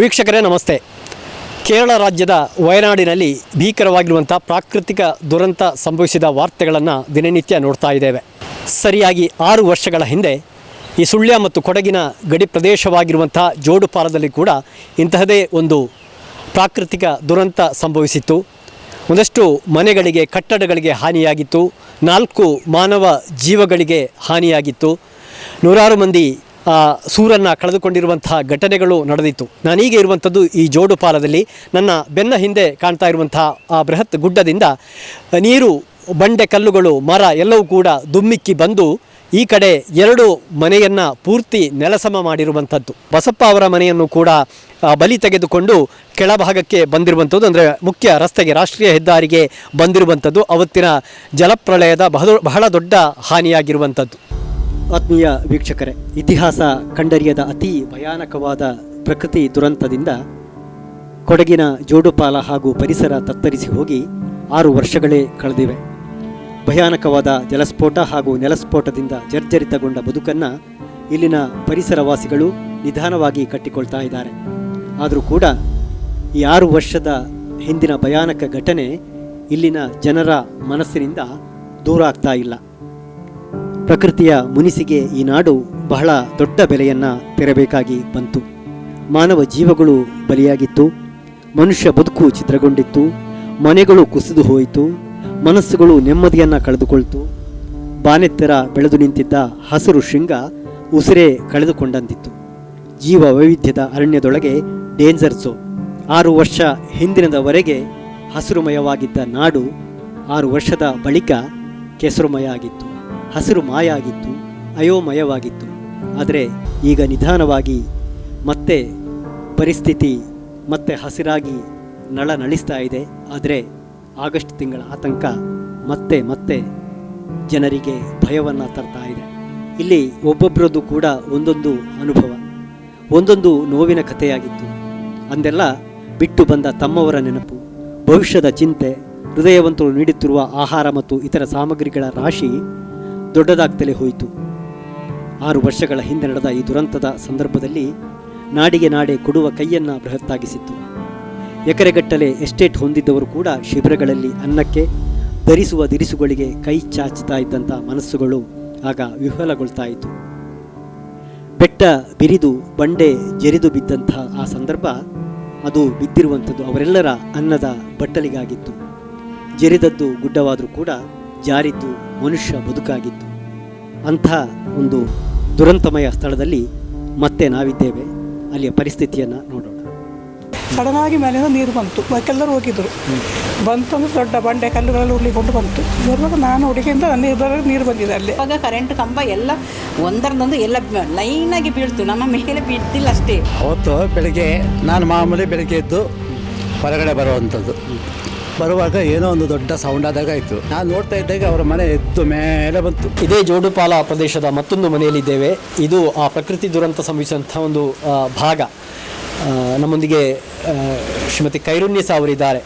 ವೀಕ್ಷಕರೇ, ನಮಸ್ತೆ. ಕೇರಳ ರಾಜ್ಯದ ವಯನಾಡಿನಲ್ಲಿ ಭೀಕರವಾಗಿರುವಂಥ ಪ್ರಾಕೃತಿಕ ದುರಂತ ಸಂಭವಿಸಿದ ವಾರ್ತೆಗಳನ್ನು ದಿನನಿತ್ಯ ನೋಡ್ತಾ ಇದ್ದೇವೆ. ಸರಿಯಾಗಿ ಆರು ವರ್ಷಗಳ ಹಿಂದೆ ಈ ಸುಳ್ಯ ಮತ್ತು ಕೊಡಗಿನ ಗಡಿ ಪ್ರದೇಶವಾಗಿರುವಂಥ ಜೋಡುಪಾಲದಲ್ಲಿ ಕೂಡ ಇಂತಹದೇ ಒಂದು ಪ್ರಾಕೃತಿಕ ದುರಂತ ಸಂಭವಿಸಿತ್ತು. ಒಂದಷ್ಟು ಮನೆಗಳಿಗೆ, ಕಟ್ಟಡಗಳಿಗೆ ಹಾನಿಯಾಗಿತ್ತು. ನಾಲ್ಕು ಮಾನವ ಜೀವಗಳಿಗೆ ಹಾನಿಯಾಗಿತ್ತು. ನೂರಾರು ಮಂದಿ ಸೂರನ್ನು ಕಳೆದುಕೊಂಡಿರುವಂತಹ ಘಟನೆಗಳು ನಡೆದಿತ್ತು. ನಾನೀಗ ಇರುವಂಥದ್ದು ಈ ಜೋಡುಪಾಲದಲ್ಲಿ ನನ್ನ ಬೆನ್ನ ಹಿಂದೆ ಕಾಣ್ತಾ ಇರುವಂತಹ ಆ ಬೃಹತ್ ಗುಡ್ಡದಿಂದ ನೀರು, ಬಂಡೆ ಕಲ್ಲುಗಳು, ಮರ ಎಲ್ಲವೂ ಕೂಡ ದುಮ್ಮಿಕ್ಕಿ ಬಂದು ಈ ಕಡೆ ಎರಡು ಮನೆಯನ್ನು ಪೂರ್ತಿ ನೆಲಸಮ ಮಾಡಿರುವಂಥದ್ದು. ಬಸಪ್ಪ ಅವರ ಮನೆಯನ್ನು ಕೂಡ ಬಲಿ ತೆಗೆದುಕೊಂಡು ಕೆಳಭಾಗಕ್ಕೆ ಬಂದಿರುವಂಥದ್ದು, ಅಂದರೆ ಮುಖ್ಯ ರಸ್ತೆಗೆ, ರಾಷ್ಟ್ರೀಯ ಹೆದ್ದಾರಿಗೆ ಬಂದಿರುವಂಥದ್ದು, ಅವತ್ತಿನ ಜಲಪ್ರಳಯದ ಬಹಳ ಬಹಳ ದೊಡ್ಡ ಹಾನಿಯಾಗಿರುವಂಥದ್ದು. ಆತ್ಮೀಯ ವೀಕ್ಷಕರೇ, ಇತಿಹಾಸ ಕಂಡರಿಯದ ಅತಿ ಭಯಾನಕವಾದ ಪ್ರಕೃತಿ ದುರಂತದಿಂದ ಕೊಡಗಿನ ಜೋಡುಪಾಲ ಹಾಗೂ ಪರಿಸರ ತತ್ತರಿಸಿ ಹೋಗಿ ಆರು ವರ್ಷಗಳೇ ಕಳೆದಿವೆ. ಭಯಾನಕವಾದ ಜಲಸ್ಫೋಟ ಹಾಗೂ ನೆಲಸ್ಫೋಟದಿಂದ ಜರ್ಜರಿತಗೊಂಡ ಬದುಕನ್ನು ಇಲ್ಲಿನ ಪರಿಸರವಾಸಿಗಳು ನಿಧಾನವಾಗಿ ಕಟ್ಟಿಕೊಳ್ತಾ ಇದ್ದಾರೆ. ಆದರೂ ಕೂಡ ಈ ಆರು ವರ್ಷದ ಹಿಂದಿನ ಭಯಾನಕ ಘಟನೆ ಇಲ್ಲಿನ ಜನರ ಮನಸ್ಸಿನಿಂದ ದೂರ ಆಗ್ತಾ ಇಲ್ಲ. ಪ್ರಕೃತಿಯ ಮುನಿಸಿಗೆ ಈ ನಾಡು ಬಹಳ ದೊಡ್ಡ ಬೆಲೆಯನ್ನು ತೆರಬೇಕಾಗಿ ಬಂತು. ಮಾನವ ಜೀವಗಳು ಬಲಿಯಾಗಿತ್ತು. ಮನುಷ್ಯ ಬದುಕು ಚಿತ್ರಗೊಂಡಿತ್ತು ಮನೆಗಳು ಕುಸಿದು ಹೋಯಿತು. ಮನಸ್ಸುಗಳು ನೆಮ್ಮದಿಯನ್ನು ಕಳೆದುಕೊಳ್ತು. ಬಾನೆತ್ತರ ಬೆಳೆದು ನಿಂತಿದ್ದ ಹಸಿರು ಶೃಂಗ ಉಸಿರೇ ಕಳೆದುಕೊಂಡಂತಿತ್ತು. ಜೀವ ವೈವಿಧ್ಯದ ಅರಣ್ಯದೊಳಗೆ ಡೇಂಜರ್ ಝೋನ್. ಆರು ವರ್ಷ ಹಿಂದಿನದವರೆಗೆ ಹಸಿರುಮಯವಾಗಿದ್ದ ನಾಡು ಆರು ವರ್ಷದ ಬಳಿಕ ಕೆಸರುಮಯ ಆಗಿತ್ತು. ಹಸಿರು ಮಾಯ ಆಗಿತ್ತು ಅಯೋಮಯವಾಗಿತ್ತು. ಆದರೆ ಈಗ ನಿಧಾನವಾಗಿ ಮತ್ತೆ ಪರಿಸ್ಥಿತಿ ಮತ್ತೆ ಹಸಿರಾಗಿ ನಳ ನಳಿಸ್ತಾ ಇದೆ. ಆದರೆ ಆಗಸ್ಟ್ ತಿಂಗಳ ಆತಂಕ ಮತ್ತೆ ಮತ್ತೆ ಜನರಿಗೆ ಭಯವನ್ನು ತರ್ತಾ ಇದೆ. ಇಲ್ಲಿ ಒಬ್ಬೊಬ್ಬರದ್ದು ಕೂಡ ಒಂದೊಂದು ಅನುಭವ, ಒಂದೊಂದು ನೋವಿನ ಕಥೆಯಾಗಿತ್ತು. ಅಂದೆಲ್ಲ ಬಿಟ್ಟು ಬಂದ ತಮ್ಮವರ ನೆನಪು, ಭವಿಷ್ಯದ ಚಿಂತೆ, ಹೃದಯವಂತರು ನೀಡುತ್ತಿರುವ ಆಹಾರ ಮತ್ತು ಇತರ ಸಾಮಗ್ರಿಗಳ ರಾಶಿ ದೊಡ್ಡದಾಗ್ತಲೇ ಹೋಯಿತು. ಆರು ವರ್ಷಗಳ ಹಿಂದೆ ನಡೆದ ಈ ದುರಂತದ ಸಂದರ್ಭದಲ್ಲಿ ನಾಡಿಗೆ ನಾಡೆ ಕೊಡುವ ಕೈಯನ್ನ ಬೃಹತ್ತಾಗಿಸಿತ್ತು. ಎಕರೆಗಟ್ಟಲೆ ಎಸ್ಟೇಟ್ ಹೊಂದಿದ್ದವರು ಕೂಡ ಶಿಬಿರಗಳಲ್ಲಿ ಅನ್ನಕ್ಕೆ, ಧರಿಸುವ ದಿರಿಸುಗಳಿಗೆ ಕೈ ಚಾಚುತ್ತಾ ಇದ್ದಂಥ ಮನಸ್ಸುಗಳು ಆಗ ವಿಫಲಗೊಳ್ತಾ ಇತ್ತು. ಬೆಟ್ಟ ಬಿರಿದು ಬಂಡೆ ಜರಿದು ಬಿದ್ದಂಥ ಆ ಸಂದರ್ಭ ಅದು ಬಿದ್ದಿರುವಂಥದ್ದು ಅವರೆಲ್ಲರ ಅನ್ನದ ಬಟ್ಟಲಿಗಾಗಿತ್ತು. ಜರಿದದ್ದು ಗುಡ್ಡವಾದರೂ ಕೂಡ ಜಾರಿದ್ದು ಮನುಷ್ಯ ಬದುಕಾಗಿತ್ತು. ಅಂಥ ಒಂದು ದುರಂತಮಯ ಸ್ಥಳದಲ್ಲಿ ಮತ್ತೆ ನಾವಿದ್ದೇವೆ. ಅಲ್ಲಿಯ ಪರಿಸ್ಥಿತಿಯನ್ನು ನೋಡೋಣ. ಸಡನ್ ಆಗಿ ಮೇಲಿಂದ ನೀರು ಬಂತು. ಎಲ್ಲರೂ ಹೋಗಿದ್ರು. ಬಂತು ಅಂದರೆ ದೊಡ್ಡ ಬಂಡೆ ಕಲ್ಲುಗಳಲ್ಲಿ ಉರ್ಲಿಕೊಂಡು ಬಂತು. ಬರುವಾಗ ನಾನು ಹುಡುಗಿಯಿಂದ ನೀರು ಬರ ನೀರು ಬಂದಿದೆ ಅಲ್ಲಿ. ಆಗ ಕರೆಂಟ್ ಕಂಬ ಎಲ್ಲ ಒಂದರದೊಂದು ಎಲ್ಲ ಲೈನಾಗಿ ಬೀಳ್ತು. ನಮ್ಮ ಮೇಲೆ ಬೀಳ್ತಿಲ್ಲ ಅಷ್ಟೇ. ಅವತ್ತು ಬೆಳಿಗ್ಗೆ ನಾನು ಮಾಮೂಲಿ ಬೆಳಿಗ್ಗೆ ಎದ್ದು ಹೊರಗಡೆ ಬರುವಂಥದ್ದು. ಬರುವಾಗ ಏನೋ ಒಂದು ದೊಡ್ಡ ಸೌಂಡ್ ಆದಾಗ ಆಯಿತು. ನಾನು ನೋಡ್ತಾ ಇದ್ದಾಗ ಅವರ ಮನೆ ಎತ್ತು ಮೇಲೆ ಬಂತು. ಇದೇ ಜೋಡುಪಾಲ ಪ್ರದೇಶದ ಮತ್ತೊಂದು ಮನೆಯಲ್ಲಿದ್ದೇವೆ. ಇದು ಆ ಪ್ರಕೃತಿ ದುರಂತ ಸಂಭವಿಸಿದಂಥ ಒಂದು ಭಾಗ. ನಮ್ಮೊಂದಿಗೆ ಶ್ರೀಮತಿ ಕೈರುಣ್ಯ ಅವರಿದ್ದಾರೆ.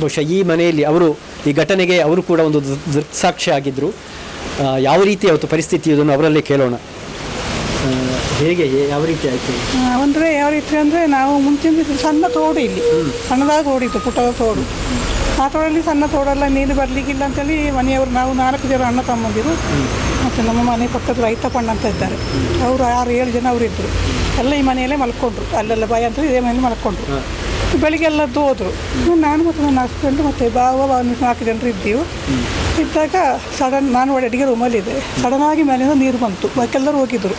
ಬಹುಶಃ ಈ ಮನೆಯಲ್ಲಿ ಅವರು, ಈ ಘಟನೆಗೆ ಅವರು ಕೂಡ ಒಂದು ದೃಕ್ಸಾಕ್ಷಿ ಆಗಿದ್ದರು ಯಾವ ರೀತಿ ಅವತ್ತು ಪರಿಸ್ಥಿತಿ ಇದನ್ನು ಅವರಲ್ಲೇ ಕೇಳೋಣ. ಹೇಗೆ ಯಾವ ರೀತಿ ಆಯ್ತು? ಅಂದರೆ ಯಾವ ರೀತಿ ಅಂದರೆ ನಾವು ಮುಂಚಿನ ಸಣ್ಣ ತೋಡು ಇಲ್ಲಿ. ಸಣ್ಣದಾಗಿ ಓಡಿತ್ತು ಪುಟ್ಟದ ತೋಡು. ಆ ತೋಡಲ್ಲಿ ಸಣ್ಣ ತೋಡೆಲ್ಲ ನೀರು ಬರಲಿಕ್ಕಿಲ್ಲ ಅಂತೇಳಿ ಮನೆಯವರು ನಾವು ನಾಲ್ಕು ಜನ ಅಣ್ಣ ತಮ್ಮಂದಿರು ಮತ್ತು ನಮ್ಮ ಮನೆ ಪಕ್ಕದ ರೈತಪ್ಪಣ್ಣ ಅಂತ ಇದ್ದಾರೆ. ಅವರು ಆರು ಏಳು ಜನ ಅವರು ಇದ್ದರು ಎಲ್ಲ ಈ ಮನೆಯಲ್ಲೇ ಮಲ್ಕೊಂಡ್ರು. ಅಲ್ಲೆಲ್ಲ ಭಯ ಅಂತ ಇದೇ ಮನೇಲಿ ಮಲ್ಕೊಂಡ್ರು. ಬೆಳಿಗ್ಗೆ ಎಲ್ಲ ಹೋದರು. ನಾನು ಮತ್ತು ನನ್ನ ಹಸ್ಬೆಂಡ್ ಮತ್ತು ಬಾವ ನಾಲ್ಕು ಜನರು ಇದ್ದೀವಿ. ಇದ್ದಾಗ ಸಡನ್ ನಾನು ಒಳ್ಳೆ ಅಡುಗೆ ರೂಮಲ್ಲಿದೆ ಸಡನ್ ಆಗಿ ಮೇಲಿಂದ ನೀರು ಬಂತು. ಬಾಕೆಲ್ಲರೂ ಹೋಗಿದ್ರು.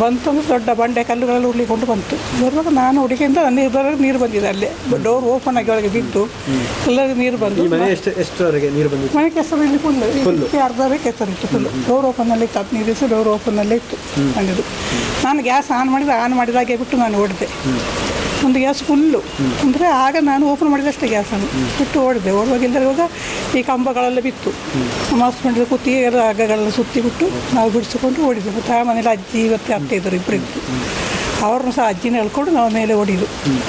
ಬಂತು ಅಂದರೆ ದೊಡ್ಡ ಬಂಡೆ ಕಲ್ಲುಗಳಲ್ಲಿ ಉರುಳಿಕೊಂಡು ಬಂತು. ಬರುವಾಗ ನಾನು ಹುಡುಗಿಯಿಂದ ನೀರು ಬರೋದು ನೀರು ಬಂದಿದೆ ಅಲ್ಲೇ. ಡೋರ್ ಓಪನ್ ಆಗಿ ಒಳಗೆ ಬಿದ್ದು ಎಲ್ಲರಿಗೂ ನೀರು ಬಂದು ನೀರು ಬಂದಿತ್ತು? ಮನೆ ಕೆಸರು ಇಲ್ಲಿ ಫುಲ್ ಅರ್ಧವೇ ಕೆಸರಿತ್ತು ಫುಲ್ ಡೋರ್ ಓಪನಲ್ಲಿ ಇತ್ತು ಹದಿನೈದು ದಿವಸ ಡೋರ್ ಓಪನ್ನಲ್ಲೇ ಇತ್ತು ಬಂದಿದ್ದು ನಾನು ಗ್ಯಾಸ್ ಆನ್ ಮಾಡಿದ ಆನ್ ಮಾಡಿದಾಗೆ ಬಿಟ್ಟು ನಾನು ಓಡಿದೆ. ಒಂದು ಗ್ಯಾಸ್ ಫುಲ್ಲು ಅಂದರೆ ಆಗ ನಾನು ಓಪನ್ ಮಾಡಿದಷ್ಟೇ ಗ್ಯಾಸನ್ನು ಬಿಟ್ಟು ಓಡಿದೆ. ಓಡುವಾಗ ಇಲ್ಲದಾಗ ಈ ಕಂಬಗಳೆಲ್ಲ ಬಿತ್ತು. ನಮ್ಮ ಹಸ್ಬೆಂಡ್ ಕೂತಿ ಎಲ್ಲ ಹಗ್ಗಗಳೆಲ್ಲ ಸುತ್ತಿ ಬಿಟ್ಟು ನಾವು ಬಿಡಿಸಿಕೊಂಡು ಓಡಿದ್ವಿ. ಮತ್ತು ಆ ಮನೇಲಿ ಅಜ್ಜಿ ಇವತ್ತೆ ಅತ್ತೆ ಇದ್ದರು ಇಬ್ಬರು ಇತ್ತು ಅವ್ರನ್ನ ಸಹ ಅಜ್ಜಿನ ಹೇಳ್ಕೊಂಡು ನಾವು ಮೇಲೆ ಓಡಿದ್ದು